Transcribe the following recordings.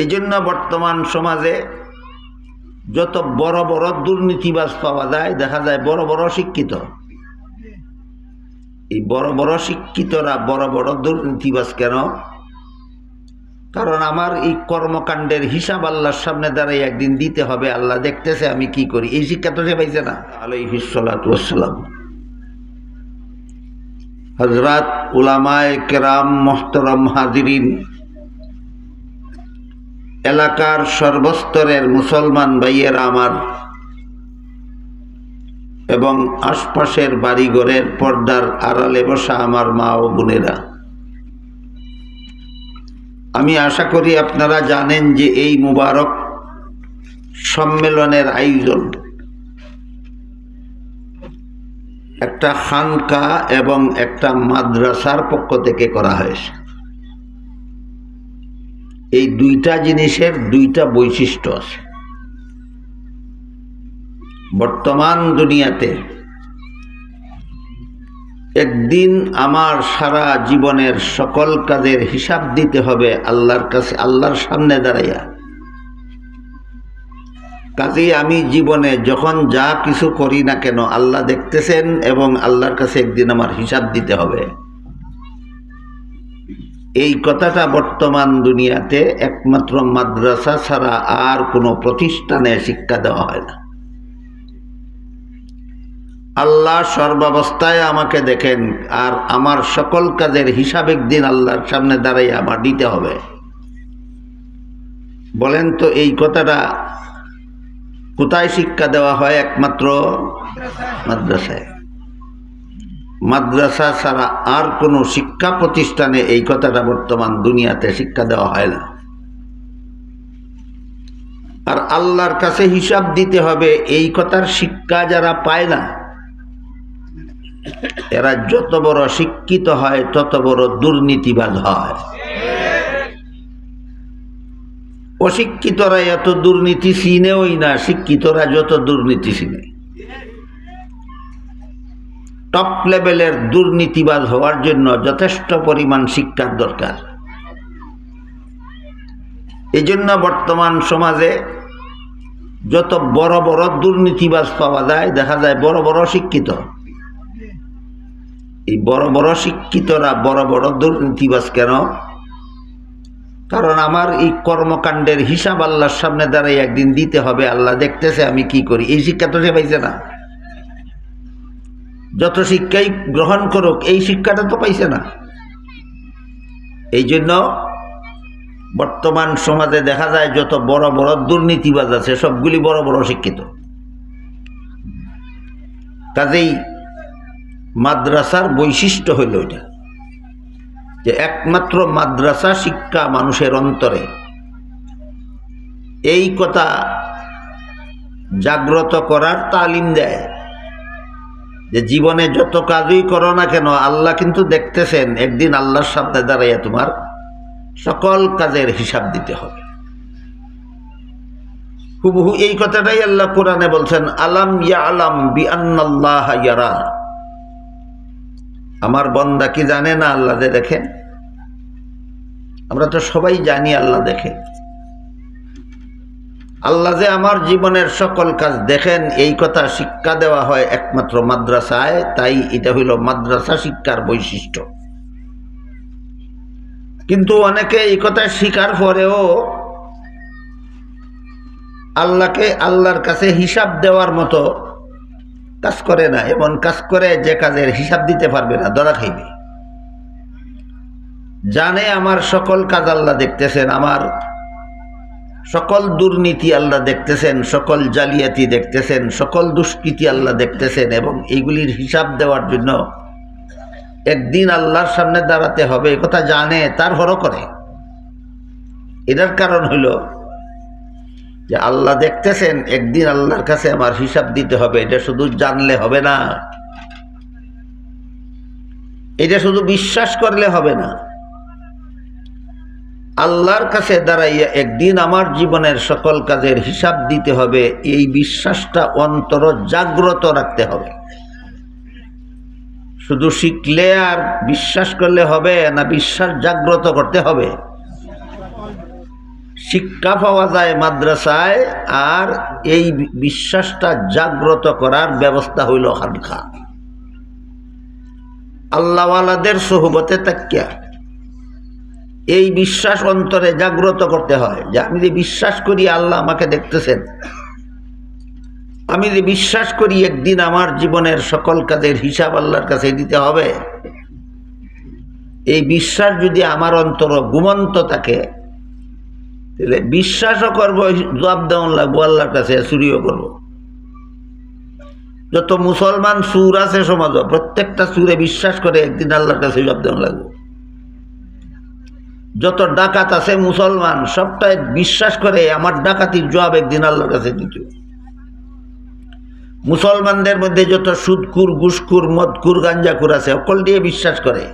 এই জন্য বর্তমান সমাজে যত বড় বড় দুর্নীতিবাজ পাওয়া যায়, দেখা যায় বড় বড় শিক্ষিত। এই বড় বড় শিক্ষিতরা বড় বড় দুর্নীতিবাজ কেন? কারণ আমার এই কর্মকাণ্ডের হিসাব আল্লাহর সামনে দাঁড়াই একদিন দিতে হবে, আল্লাহ দেখতেছে আমি কি করি। এই শিক্ষা তো সে পাইছে না। আলাইহিসালাম হজরত উলামায় কেরাম, মোহতরম, হাজিরিন এলাকার সর্বস্তরের মুসলমান ভাইয়েরা আমার এবং আশপাশের বাড়িঘরের পর্দার আড়ালে বসা আমার মা ও বোনেরা। আমি আশা করি আপনারা জানেন যে এই মুবারক সম্মেলনের আয়োজন একটা খানকা এবং একটা মাদ্রাসার পক্ষ থেকে করা হয়েছে। এই দুইটা জিনিসের দুইটা বৈশিষ্ট্য আছে। বর্তমান দুনিয়াতে একদিন আমার সারা জীবনের সকল কাজের হিসাব দিতে হবে আল্লাহর কাছে, আল্লাহর সামনে দাঁড়াইয়া। কাজেই আমি জীবনে যখন যা কিছু করি না কেন, আল্লাহ দেখতেছেন এবং আল্লাহর কাছে একদিন আমার হিসাব দিতে হবে। এই কথাটা বর্তমান দুনিয়াতে একমাত্র মাদ্রাসা ছাড়া আর কোনো প্রতিষ্ঠানে শিক্ষা দেওয়া হয় না। আল্লাহ সর্বাবস্থায় আমাকে দেখেন আর আমার সকল কাজের হিসাব একদিন আল্লাহর সামনে দাঁড়াই আমার দিতে হবে। বলেন তো এই কথাটা কোথায় শিক্ষা দেওয়া হয় একমাত্র মাদ্রাসায়? মাদ্রাসা ছাড়া আর কোনো শিক্ষা প্রতিষ্ঠানে এই কথাটা বর্তমান দুনিয়াতে শিক্ষা দেওয়া হয় না। আর আল্লাহর কাছে হিসাব দিতে হবে, এই কথার শিক্ষা যারা পায় না, এরা যত বড় শিক্ষিত হয়, তত বড় দুর্নীতিবাদ হয়। অশিক্ষিতরা এত দুর্নীতি চিনেওই না, শিক্ষিতরা যত দুর্নীতি চিনে টপ লেভেলের দুর্নীতিবাজ হওয়ার জন্য যথেষ্ট পরিমাণ শিক্ষার দরকার। এই জন্য বর্তমান সমাজে যত বড় বড় দুর্নীতিবাজ পাওয়া যায়, দেখা যায় বড় বড় শিক্ষিত। এই বড় বড় শিক্ষিতরা বড় বড় দুর্নীতিবাজ কেন? কারণ আমার এই কর্মকাণ্ডের হিসাব আল্লাহর সামনে দাঁড়াই একদিন দিতে হবে, আল্লাহ দেখতেছে আমি কি করি। এই শিক্ষা তো সে পাইছে না। যত শিক্ষাই গ্রহণ করুক, এই শিক্ষাটা তো পাইছে না। এই জন্য বর্তমান সমাজে দেখা যায়, যত বড় বড় দুর্নীতিবাজ আছে, সবগুলি বড় বড় শিক্ষিত। কাজেই মাদ্রাসার বৈশিষ্ট্য হইল এটা, যে একমাত্র মাদ্রাসা শিক্ষা মানুষের অন্তরে। এই কথা জাগ্রত করার তালিম দেয়। যে জীবনে যত কাজই করো না কেন, আল্লাহ কিন্তু দেখতেছেন, একদিন আল্লাহর সামনে দাঁড়াইয়া তোমার সকল কাজের হিসাব দিতে হবে। হুবহু এই কথাটাই আল্লাহ কোরআনে বলছেন, আলাম ইয়া আলাম বি আন্নাল্লাহ ইয়ারা। আমার বন্দা কি জানে না আল্লাহ দেখেন? আমরা তো সবাই জানি আল্লাহ দেখে। আল্লাহ যে আমার জীবনের সকল কাজ দেখেন, এই কথা শিক্ষা দেওয়া হয় একমাত্র মাদ্রাসায়, তাই এটা হইল মাদ্রাসা শিক্ষার বৈশিষ্ট্য। কিন্তু অনেকে এই কথা শিকার পরেও আল্লাহকে আল্লাহর কাছে হিসাব দেওয়ার মতো কাজ করে না, এমন কাজ করে যে কাজের হিসাব দিতে পারবে না, ধরা খাইবে। জানে আমার সকল কাজ আল্লাহ দেখতেছেন, আমার সকল দুর্নীতি আল্লাহ দেখতেছেন, সকল জালিয়াতি দেখতেছেন, সকল দুষ্কৃতি আল্লাহ দেখতেছেন এবং এইগুলির হিসাব দেওয়ার জন্য একদিন আল্লাহর সামনে দাঁড়াতে হবে কথা জানে তার হরো করে। এটার কারণ হইল যে আল্লাহ দেখতেছেন, একদিন আল্লাহর কাছে আমার হিসাব দিতে হবে, এটা শুধু জানলে হবে না। এটা শুধু বিশ্বাস করলে হবে না। আল্লাহর কাছে দাঁড়াইয়া একদিন আমার জীবনের সকল কাজের হিসাব দিতে হবে, এই বিশ্বাসটা অন্তর জাগ্রত রাখতে হবে। শুধু শিখলে আর বিশ্বাস করলে হবে না, বিশ্বাস জাগ্রত করতে হবে। শিক্ষা পাওয়া যায় মাদ্রাসায়, আর এই বিশ্বাসটা জাগ্রত করার ব্যবস্থা হইল খানখা। আল্লাহওয়ালাদের সহবতে তাকিয়া। এই বিশ্বাস অন্তরে জাগ্রত করতে হয় যে আমি যে বিশ্বাস করি আল্লাহ আমাকে দেখতেছেন। আমি যে বিশ্বাস করি একদিন আমার জীবনের সকল কাজের হিসাব আল্লাহর কাছে দিতে হবে। এই বিশ্বাস যদি আমার অন্তর গুমন্ত থাকে, তাহলে বিশ্বাসও করব, জবাব দেওয়ান লাগবো, আল্লাহর কাছে চুরিও করব। যত মুসলমান সুর আছে সমাজ, প্রত্যেকটা সুরে বিশ্বাস করে একদিন আল্লাহর কাছে জবাব দেওয়ান লাগবো। যত ডাকাত আছে মুসলমান, সবটাই বিশ্বাস করে আমার ডাকাতির জবাব একদিন আল্লাহর কাছে দিত। মুসলমানদের মধ্যে যত সুদকুর গুসকুর মদকুর গাঞ্জাকুর আছে, সকল দিয়ে বিশ্বাস করে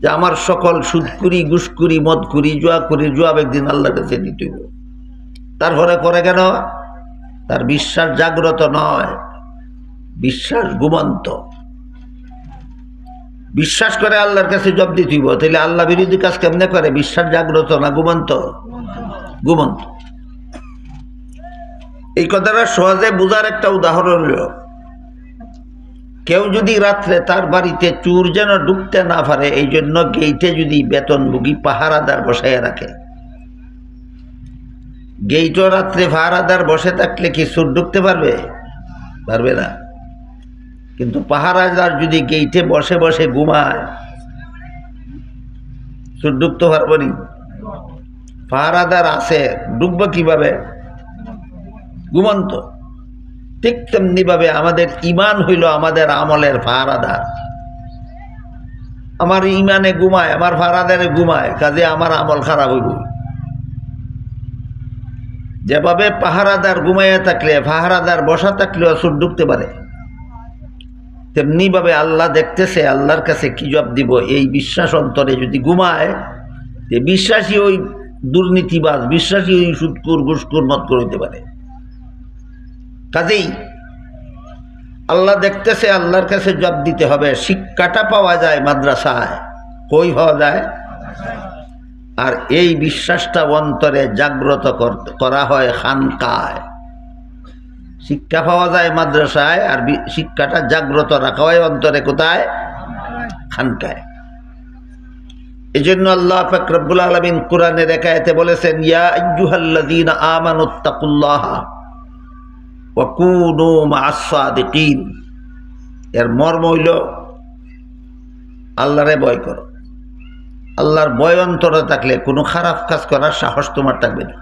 যে আমার সকল সুদকুরি গুসকুরি মদকুরি জুয়াকুরি জুয়াব একদিন আল্লাহর কাছে দিতে। তারপরে করে কেন? তার বিশ্বাস জাগ্রত নয়, বিশ্বাস ঘুমন্ত। বিশ্বাস করে আল্লাহর কাছে জব দিতে হইব তাহলে আল্লাহ বিরোধী কাজ কেমনে করে? বিশ্বাস জাগ্রত না গুমন্ত গুমন্ত এই কথাটা সহজে বোঝার একটা উদাহরণ হল, কেউ যদি রাত্রে তার বাড়িতে চুর যেন ঢুকতে না পারে, এই জন্য গেইটে যদি বেতনভোগী পাহারাদার বসাইয়া রাখে। গেইটও রাত্রে পাহারাদার বসে থাকলে কি চুর ঢুকতে পারবে? পারবে না। কিন্তু পাহারাদার যদি গেইটে বসে বসে ঘুমায় চুর ঢুকতে পারব নি। পাহারাদার আছে, ডুববো কীভাবে? ঘুমন্ত। ঠিক তেমনিভাবে আমাদের ইমান হইল আমাদের আমলের ফারাদার আমার ইমানে ঘুমায়, আমার ফারাদারে ঘুমায়, কাজে আমার আমল খারাপ হইব। যেভাবে পাহারাদার ঘুমাইয়া থাকলে, পাহারাদার বসা থাকলেও সুর ঢুকতে পারে। তেমনিভাবে আল্লাহ দেখতেছে, আল্লাহর কাছে কি জব দিব? এই বিশ্বাস অন্তরে যদি ঘুমায় যে বিশ্বাসী ওই দুর্নীতিবাজ, বিশ্বাসী ওই সুৎকুর ঘুসকুর মত করতে পারে। কাজেই আল্লাহ দেখতেছে, আল্লাহর কাছে জব দিতে হবে, শিক্ষাটা পাওয়া যায় মাদ্রাসায়। কই হওয়া যায়? আর এই বিশ্বাসটা অন্তরে জাগ্রত করা হয় খানকায়। শিক্ষা পাওয়া যায় মাদ্রাসায়, আর শিক্ষাটা জাগ্রত রাখা হয় অন্তরে কোথায়? খানকায়। এই জন্য আল্লাহ ফকরবুল আলমিন কোরআনের একায়তে বলেছেন, ইয়া আইয়ুহাল্লাযীন আমানুত্তাকুল্লাহ ওয়াকুনু মাসাদিকিন এর মর্ম হইল, আল্লাহরে ভয় করো। আল্লাহর ভয় অন্তরে থাকলে কোনো খারাপ কাজ করার সাহস তোমার থাকবে না।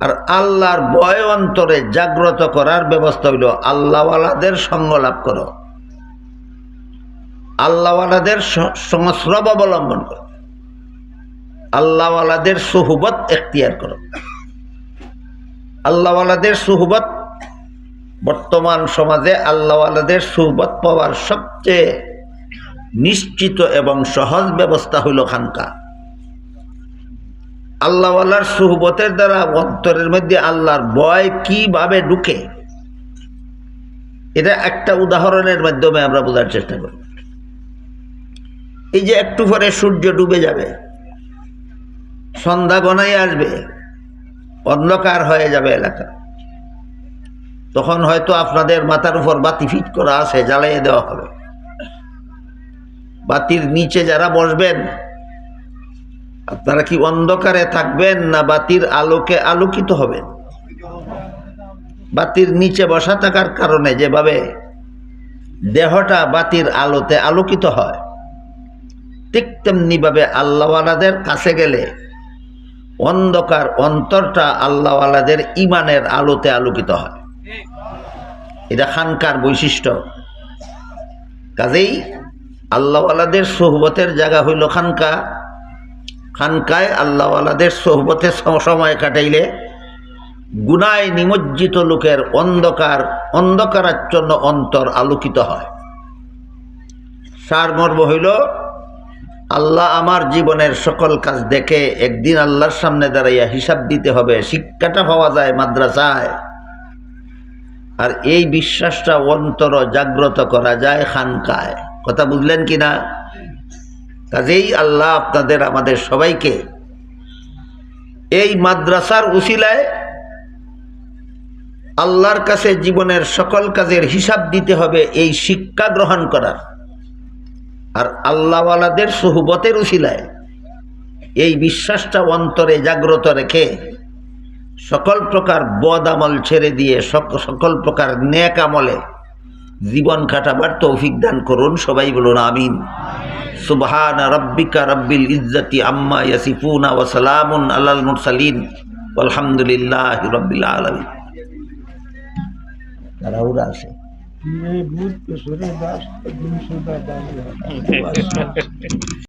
আর আল্লাহর বয় অন্তরে জাগ্রত করার ব্যবস্থা হইল, আল্লাহওয়ালাদের সঙ্গ লাভ করো। আল্লাহওয়ালাদের সংস্রব অবলম্বন করো। আল্লাহওয়ালাদের সহুবত এখতিয়ার করো। আল্লাহওয়ালাদের সুহবত, বর্তমান সমাজে আল্লাহওয়ালাদের সুহবত পাওয়ার সবচেয়ে নিশ্চিত এবং সহজ ব্যবস্থা হইল খানকা। আল্লাহওয়ালার সুহবতের দ্বারা অন্তরের মধ্যে আল্লাহর ভয় কীভাবে ঢুকে? এটা একটা উদাহরণের মাধ্যমে আমরা বোঝার চেষ্টা করি। এই যে একটু পরে সূর্য ডুবে যাবে, সন্ধ্যা গনাই আসবে, অন্ধকার হয়ে যাবে এলাকা। তখন হয়তো আপনাদের মাথার উপর বাতি ফিট করা আছে, জ্বালিয়ে দেওয়া হবে। বাতির নিচে যারা বসবেন আপনারা কি অন্ধকারে থাকবেন না বাতির আলোকে আলোকিত হবেন? বাতির নিচে বসা থাকার কারণে যেভাবে দেহটা বাতির আলোতে আলোকিত হয়, ঠিক তেমনিভাবে আল্লাহওয়ালাদের কাছে গেলে অন্ধকার অন্তরটা আল্লাহওয়ালাদের ইমানের আলোতে আলোকিত হয়। এটা খানকার বৈশিষ্ট্য। কাজেই আল্লাহওয়ালাদের সোহবতের জায়গা হইল খানকা। খানকায় আল্লাহওয়ালাদের সোহবতে সময় কাটাইলে গুনায় নিমজ্জিত লোকের অন্ধকার, অন্ধকারাচ্ছন্ন অন্তর আলোকিত হয়। সারমর্ম হইল, আল্লাহ আমার জীবনের সকল কাজ দেখে একদিন আল্লাহর সামনে দাঁড়াইয়া হিসাব দিতে হবে, শিক্ষাটা পাওয়া যায় মাদ্রাসায়। আর এই বিশ্বাসটা অন্তর জাগ্রত করা যায় খানকায়। কথা বুঝলেন কি না কাজেই আল্লাহ আপনাদের, আমাদের সবাইকে এই মাদ্রাসার উসিলায় আল্লাহর কাছে জীবনের সকল কাজের হিসাব দিতে হবে, এই শিক্ষা গ্রহণ করার। আর আল্লাহওয়ালাদের সুহবতের উশিলায় এই বিশ্বাসটা অন্তরে জাগ্রত রেখে সকল প্রকার বদ আমল ছেড়ে দিয়ে সক- সকল প্রকার ন্যাক আমলে জীবন কাটাবার তৌফিক দান করুন, সবাই বলুন আমিন। সুবহান রব্বিকা রব্বিল ইজ্জতি আম্মা ইয়াসিফুনা ওয়া সালামুন আলাল মুরসালিন আলহামদুলিল্লাহি রব্বিল আলামিন তাড়াহুড়া আছে ये भूत के सूर्य दास दिन सुधा